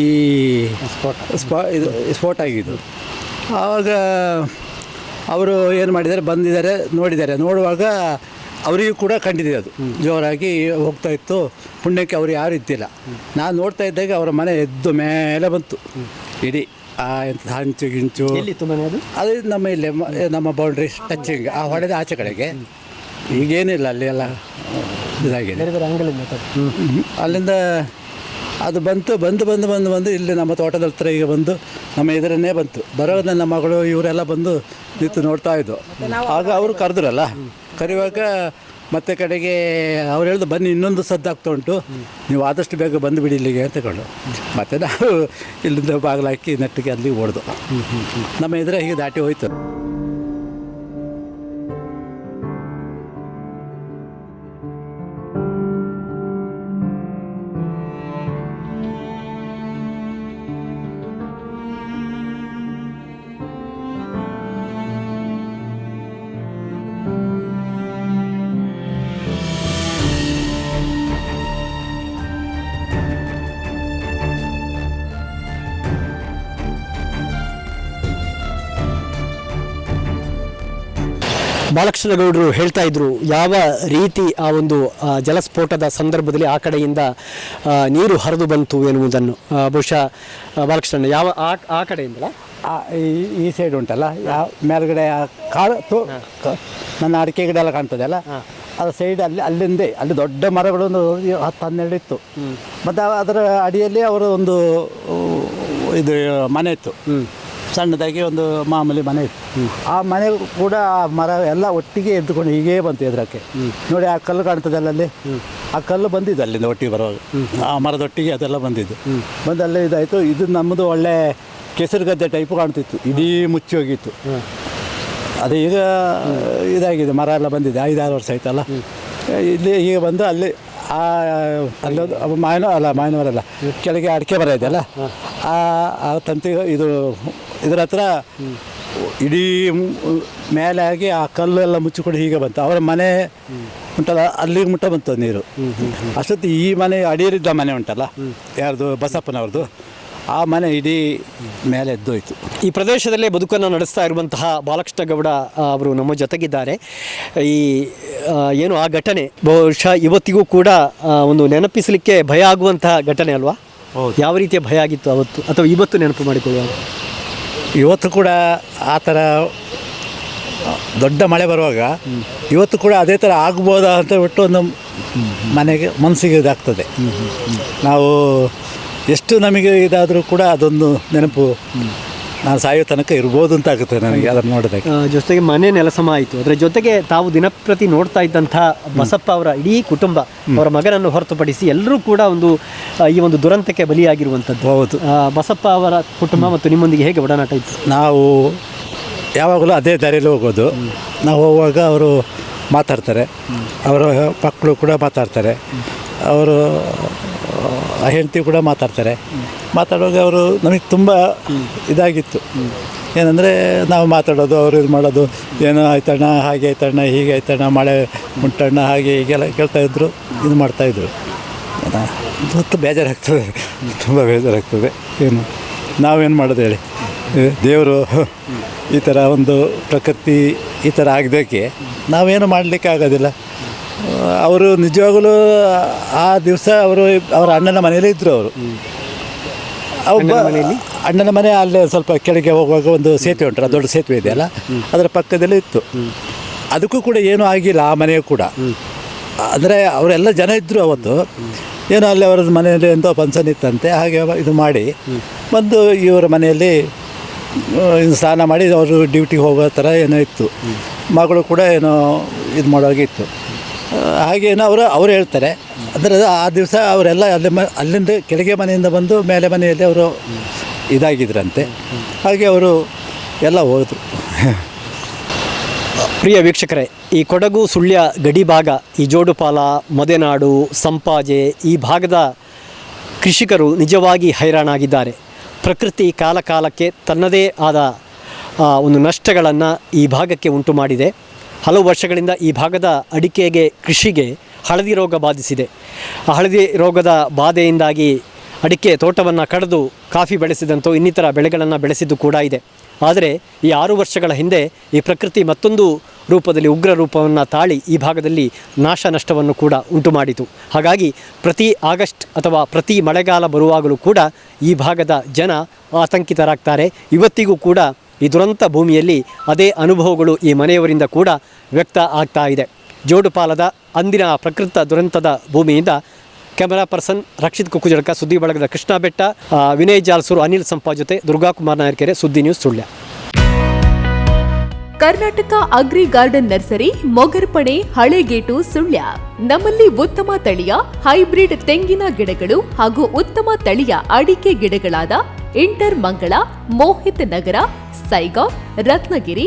ಈ ಸ್ಪಾ, ಇದು ಸ್ಫೋಟ ಆಗಿದ್ದು. ಆವಾಗ ಅವರು ಏನು ಮಾಡಿದ್ದಾರೆ? ಬಂದಿದ್ದಾರೆ, ನೋಡಿದ್ದಾರೆ. ನೋಡುವಾಗ ಅವರಿಗೂ ಕೂಡ ಕಂಡಿದೆ ಅದು. ಜೋರಾಗಿ ಹೋಗ್ತಾ ಇತ್ತು. ಪುಣ್ಯಕ್ಕೆ ಅವರು ಯಾರು ಇದ್ದಿಲ್ಲ. ನಾನು ನೋಡ್ತಾ ಇದ್ದಾಗ ಅವರ ಮನೆ ಎದ್ದು ಮೇಲೆ ಬಂತು. ಇಡೀ ಹಂಚು ಗಿಂಚು. ಎಲ್ಲಿತ್ತು ಮನೆ ಅದು? ಅದು ನಮ್ಮ ಇಲ್ಲಿ ಮ- ನಮ್ಮ ಬೌಂಡ್ರಿ ಟಚಿಂಗ್ ಆ ಹೊಡೆದ ಆಚೆ ಕಡೆಗೆ. ಈಗೇನಿಲ್ಲ ಅಲ್ಲಿ ಎಲ್ಲ ಇದಾಗಿದೆ. ಬೇರೆ ಬೇರೆ ಆಂಗಲ್ ಮಾತಾಡಿ ಹ್ಮ್. ಅಲ್ಲಿಂದ ಅದು ಬಂತು ಬಂದು ಬಂದು ಬಂದು ಬಂದು ಇಲ್ಲಿ ನಮ್ಮ ತೋಟದ ಹತ್ರ ಈಗ ಬಂದು ನಮ್ಮ ಎದುರನ್ನೇ ಬಂತು. ಬರೋ ನನ್ನ ಮಗಳು ಇವರೆಲ್ಲ ಬಂದು ನಿಂತು ನೋಡ್ತಾ ಇದ್ದು ಆಗ ಅವರು ಕರೆದ್ರಲ್ಲ. ಕರೆಯುವಾಗ ಮತ್ತೆ ಕಡೆಗೆ ಅವ್ರು ಹೇಳ್ದು ಬನ್ನಿ ಇನ್ನೊಂದು ಸದ್ದಾಗ್ತಾ ಉಂಟು. ನೀವು ಆದಷ್ಟು ಬೇಗ ಬಂದು ಬಿಡಿ ಇಲ್ಲಿಗೆ ಅಂತ ಕೊಂಡು ಮತ್ತೆ ನಾವು ಇಲ್ಲಿಂದ ಬಾಗಿಲಾಕಿ ನೆಟ್ಟಿಗೆ ಅಲ್ಲಿ ಓಡ್ದು. ನಮ್ಮ ಎದುರೇ ಹೀಗೆ ದಾಟಿ ಹೋಯ್ತು. ಬಾಲಕೃಷ್ಣಗೌಡರು ಹೇಳ್ತಾ ಇದ್ರು ಯಾವ ರೀತಿ ಆ ಒಂದು ಜಲಸ್ಫೋಟದ ಸಂದರ್ಭದಲ್ಲಿ ಆ ಕಡೆಯಿಂದ ನೀರು ಹರಿದು ಬಂತು ಎನ್ನುವುದನ್ನು ಬಹುಶಃ ಬಾಲಕೃಷ್ಣ ಯಾವ ಆ ಆ ಕಡೆಯಿಂದ ಈ- ಈ ಸೈಡ್ ಉಂಟಲ್ಲ ಯಾವ ಮೇಲ್ಗಡೆ ಆ ಕಾಡು ತೋ ಕ- ನನ್ನ ಅಡಿಕೆ ಗಿಡ ಎಲ್ಲ ಕಾಣ್ತದೆ ಅಲ್ಲ? ಅದು ಸೈಡ್ ಅಲ್ಲಿ ಅಲ್ಲಿಂದೇ ಅಲ್ಲಿ ದೊಡ್ಡ ಮರಗಳು ಒಂದು ಹತ್ತು ಹನ್ನೆರಡು ಇತ್ತು. ಮತ್ತು ಅದರ ಅಡಿಯಲ್ಲಿ ಅವರ ಒಂದು ಇದು ಮನೆ ಇತ್ತು. ಸಣ್ಣದಾಗಿ ಒಂದು ಮಾಮೂಲಿ ಮನೆ ಇತ್ತು ಆ ಮನೆ ಕೂಡ ಆ ಮರ ಎಲ್ಲ ಒಟ್ಟಿಗೆ ಎದ್ದುಕೊಂಡು ಹೀಗೆ ಬಂತು ಎದುರಕ್ಕೆ. ನೋಡಿ ಆ ಕಲ್ಲು ಕಾಣ್ತದಲ್ಲ ಅಲ್ಲಿ ಆ ಕಲ್ಲು ಬಂದಿದ್ದು ಅಲ್ಲಿಂದ ಒಟ್ಟಿಗೆ ಬರುವಾಗ. ಆ ಮರದೊಟ್ಟಿಗೆ ಅದೆಲ್ಲ ಬಂದಿದ್ದು. ಬಂದು ಅಲ್ಲೇ ಇದಾಯಿತು. ಇದು ನಮ್ಮದು ಒಳ್ಳೆ ಕೆಸರು ಗದ್ದೆ ಟೈಪ್ ಕಾಣ್ತಿತ್ತು. ಇಡೀ ಮುಚ್ಚಿ ಹೋಗಿತ್ತು. ಅದು ಈಗ ಇದಾಗಿದೆ. ಮರ ಎಲ್ಲ ಬಂದಿದೆ. ಐದಾರು ವರ್ಷ ಆಯ್ತಲ್ಲ? ಇಲ್ಲಿ ಈಗ ಬಂದು ಅಲ್ಲಿ ಆ ಅಲ್ಲೊಂದು ಮಾಯನೋ ಅಲ್ಲ ಮಾಯನವರಲ್ಲ. ಕೆಳಗೆ ಅಡಿಕೆ ಮರ ಇದೆಯಲ್ಲ? ಆ ಆ ತಂತಿ ಇದು ಇದರ ಹತ್ರ ಇಡೀ ಮೇಲೆ ಆಗಿ ಆ ಕಲ್ಲು ಎಲ್ಲ ಮುಚ್ಚಿಕೊಂಡು ಹೀಗೆ ಬಂತು. ಅವರ ಮನೆ ಉಂಟಲ್ಲ ಅಲ್ಲಿಗೆ ಮುಟ್ಟ ಬಂತು ನೀರು. ಅಷ್ಟೊತ್ತು ಈ ಮನೆ ಅಡಿಯರಿದ್ದ ಮನೆ ಉಂಟಲ್ಲ ಯಾರ್ದು? ಬಸಪ್ಪನವ್ರದ್ದು. ಆ ಮನೆ ಇಡೀ ಮೇಲೆ ಎದ್ದೋಯ್ತು. ಈ ಪ್ರದೇಶದಲ್ಲೇ ಬದುಕನ್ನು ನಡೆಸ್ತಾ ಇರುವಂತಹ ಬಾಲಕೃಷ್ಣ ಗೌಡ ಅವರು ನಮ್ಮ ಜೊತೆಗಿದ್ದಾರೆ. ಈ ಏನು ಆ ಘಟನೆ ಬಹುಶಃ ಇವತ್ತಿಗೂ ಕೂಡ ಒಂದು ನೆನಪಿಸಲಿಕ್ಕೆ ಭಯ ಆಗುವಂತಹ ಘಟನೆ ಅಲ್ವಾ. ಯಾವ ರೀತಿಯ ಭಯ ಆಗಿತ್ತು ಅವತ್ತು? ಅಥವಾ ಇವತ್ತು ನೆನಪು ಮಾಡಿಕೊಳ್ಳುವಾಗ ಇವತ್ತು ಕೂಡ ಆ ಥರ ದೊಡ್ಡ ಮಳೆ ಬರುವಾಗ ಇವತ್ತು ಕೂಡ ಅದೇ ಥರ ಆಗ್ಬೋದಾ ಅಂತ ಬಿಟ್ಟು ಒಂದು ಮನೆಗೆ ಮನಸ್ಸಿಗೆ ಇದಾಗ್ತದೆ. ನಾವು ಎಷ್ಟು ನಮಗೆ ಇದಾದರೂ ಕೂಡ ಅದೊಂದು ನೆನಪು ನಾನು ಸಾಯೋ ತನಕ ಇರ್ಬೋದು ಅಂತ ಆಗುತ್ತೆ ನನಗೆ ಅದನ್ನು ನೋಡಿದಾಗ. ಜೊತೆಗೆ ಮನೆ ನೆಲಸಮ ಆಯಿತು. ಅದರ ಜೊತೆಗೆ ತಾವು ದಿನಪ್ರತಿ ನೋಡ್ತಾ ಇದ್ದಂಥ ಬಸಪ್ಪ ಅವರ ಇಡೀ ಕುಟುಂಬ ಅವರ ಮಗನನ್ನು ಹೊರತುಪಡಿಸಿ ಎಲ್ಲರೂ ಕೂಡ ಒಂದು ಈ ಒಂದು ದುರಂತಕ್ಕೆ ಬಲಿಯಾಗಿರುವಂಥದ್ದು. ಹೌದು. ಬಸಪ್ಪ ಅವರ ಕುಟುಂಬ ಮತ್ತು ನಿಮ್ಮೊಂದಿಗೆ ಹೇಗೆ ಒಡನಾಟ ಇತ್ತು ನಾವು ಯಾವಾಗಲೂ ಅದೇ ದಾರಿಯಲ್ಲಿ ಹೋಗೋದು. ನಾವು ಹೋಗುವಾಗ ಅವರು ಮಾತಾಡ್ತಾರೆ. ಅವರ ಮಕ್ಕಳು ಕೂಡ ಮಾತಾಡ್ತಾರೆ. ಅವರು ಹೆಂಡತಿ ಕೂಡ ಮಾತಾಡ್ತಾರೆ. ಮಾತಾಡುವಾಗ ಅವರು ನಮಗೆ ತುಂಬ ಇದಾಗಿತ್ತು. ಏನಂದರೆ ನಾವು ಮಾತಾಡೋದು ಅವರು ಇದು ಮಾಡೋದು ಏನೋ ಆಯ್ತಣ್ಣ ಹಾಗೆ ಆಯ್ತಣ್ಣ ಹೀಗೆ ಆಯ್ತಣ್ಣ ಮಳೆ ಉಂಟಣ್ಣ ಹಾಗೆ ಹೀಗೆಲ್ಲ ಕೇಳ್ತಾಯಿದ್ರು ಇದು ಮಾಡ್ತಾಯಿದ್ರು ಹೊತ್ತು ಬೇಜಾರಾಗ್ತದೆ. ತುಂಬ ಬೇಜಾರಾಗ್ತದೆ. ಏನು? ನಾವೇನು ಮಾಡೋದು ಹೇಳಿ? ದೇವರು ಈ ಥರ ಒಂದು ಪ್ರಕೃತಿ ಈ ಥರ ಆಗದಕ್ಕೆ ನಾವೇನು ಮಾಡಲಿಕ್ಕೆ ಆಗೋದಿಲ್ಲ. ಅವರು ನಿಜವಾಗಲೂ ಆ ದಿವಸ ಅವರು ಅವರ ಅಣ್ಣನ ಮನೆಯಲ್ಲೇ ಇದ್ದರು ಅವರು. ಮನೆಯಲ್ಲಿ? ಅಣ್ಣನ ಮನೆ ಅಲ್ಲೇ ಸ್ವಲ್ಪ ಕೆಳಗೆ ಹೋಗುವಾಗ ಒಂದು ಸೇತುವೆ ಉಂಟು ದೊಡ್ಡ ಸೇತುವೆ ಇದೆಯಲ್ಲ ಅದರ ಪಕ್ಕದಲ್ಲೇ ಇತ್ತು. ಅದಕ್ಕೂ ಕೂಡ ಏನೂ ಆಗಿಲ್ಲ ಆ ಮನೆಯೂ ಕೂಡ. ಅಂದರೆ ಅವರೆಲ್ಲ ಜನ ಇದ್ದರು ಅವತ್ತು. ಏನೋ ಅಲ್ಲಿ ಅವರ ಮನೆಯಲ್ಲಿ ಎಂತೋ ಫಂಕ್ಷನ್ ಇತ್ತಂತೆ, ಹಾಗೆ ಇದು ಮಾಡಿ ಬಂದು ಇವರ ಮನೆಯಲ್ಲಿ ಸ್ನಾನ ಮಾಡಿ ಅವರು ಡ್ಯೂಟಿಗೆ ಹೋಗೋ ಥರ ಏನೋ ಇತ್ತು. ಮಗಳು ಕೂಡ ಏನೋ ಇದು ಮಾಡೋಗಿತ್ತು ಹಾಗೇನೋ ಅವರು, ಅವ್ರು ಹೇಳ್ತಾರೆ. ಅಂದರೆ ಆ ದಿವಸ ಅವರೆಲ್ಲ ಅಲ್ಲಿ ಮ, ಅಲ್ಲಿಂದ ಕೆಳಗೆ ಮನೆಯಿಂದ ಬಂದು ಮೇಲೆ ಮನೆಯಲ್ಲಿ ಅವರು ಇದಾಗಿದ್ರಂತೆ. ಹಾಗೆ ಅವರು ಎಲ್ಲ ಹೋದರು. ಪ್ರಿಯ ವೀಕ್ಷಕರೇ, ಈ ಕೊಡಗು ಸುಳ್ಯ ಗಡಿ ಭಾಗ, ಈ ಜೋಡುಪಾಲ, ಮದೆನಾಡು, ಸಂಪಾಜೆ ಈ ಭಾಗದ ಕೃಷಿಕರು ನಿಜವಾಗಿ ಹೈರಾಣಾಗಿದ್ದಾರೆ. ಪ್ರಕೃತಿ ಕಾಲಕಾಲಕ್ಕೆ ತನ್ನದೇ ಆದ ಒಂದು ನಷ್ಟಗಳನ್ನು ಈ ಭಾಗಕ್ಕೆ ಉಂಟು ಮಾಡಿದೆ. ಹಲವು ವರ್ಷಗಳಿಂದ ಈ ಭಾಗದ ಅಡಿಕೆಗೆ, ಕೃಷಿಗೆ ಹಳದಿ ರೋಗ ಬಾಧಿಸಿದೆ. ಆ ಹಳದಿ ರೋಗದ ಬಾಧೆಯಿಂದಾಗಿ ಅಡಿಕೆ ತೋಟವನ್ನು ಕಡಿದು ಕಾಫಿ ಬೆಳೆಸಿದಂತೂ, ಇನ್ನಿತರ ಬೆಳೆಗಳನ್ನು ಬೆಳೆಸಿದ್ದು ಕೂಡ ಇದೆ. ಆದರೆ ಈ ಆರು ವರ್ಷಗಳ ಹಿಂದೆ ಈ ಪ್ರಕೃತಿ ಮತ್ತೊಂದು ರೂಪದಲ್ಲಿ ಉಗ್ರ ರೂಪವನ್ನು ತಾಳಿ ಈ ಭಾಗದಲ್ಲಿ ನಾಶ ನಷ್ಟವನ್ನು ಕೂಡ ಉಂಟು ಮಾಡಿತು. ಹಾಗಾಗಿ ಪ್ರತಿ ಆಗಸ್ಟ್ ಅಥವಾ ಪ್ರತಿ ಮಳೆಗಾಲ ಬರುವಾಗಲೂ ಕೂಡ ಈ ಭಾಗದ ಜನ ಆತಂಕಿತರಾಗ್ತಾರೆ. ಇವತ್ತಿಗೂ ಕೂಡ ಈ ದುರಂತ ಭೂಮಿಯಲ್ಲಿ ಅದೇ ಅನುಭವಗಳು ಈ ಮನೆಯವರಿಂದ ಕೂಡ ವ್ಯಕ್ತ ಆಗ್ತಾ ಇದೆ. ಜೋಡುಪಾಲದ ಅಂದಿನ ಪ್ರಕೃತ ದುರಂತದ ಭೂಮಿಯಿಂದ ಕ್ಯಾಮರಾ ಪರ್ಸನ್ ರಕ್ಷಿತ್ ಕುಕ್ಕುಜಡ್ಕ ಸುದ್ದಿ ಬಳಗದ ಕೃಷ್ಣ ಬೆಟ್ಟ ವಿನಯ್ ಜಾಲ್ಸೂರು ಅನಿಲ್ ಸಂಪಾ ಜೊತೆ ದುರ್ಗಾಕುಮಾರ್ ನಾಯರ್ಕೆರೆ ಸುದ್ದಿ news Sullia Karnataka agri garden nursery Mogarpane Halegate, Sullia. ನಮ್ಮಲ್ಲಿ ಉತ್ತಮ ತಳಿಯ, ಹೈಬ್ರಿಡ್ ತೆಂಗಿನ ಗಿಡಗಳು ಹಾಗೂ ಉತ್ತಮ ತಳಿಯ ಅಡಿಕೆ ಗಿಡಗಳಾದ ಇಂಟರ್ ಮಂಗಳ, ಮೋಹಿತ್ ನಗರ, ಸೈಗಾ, ರತ್ನಗಿರಿ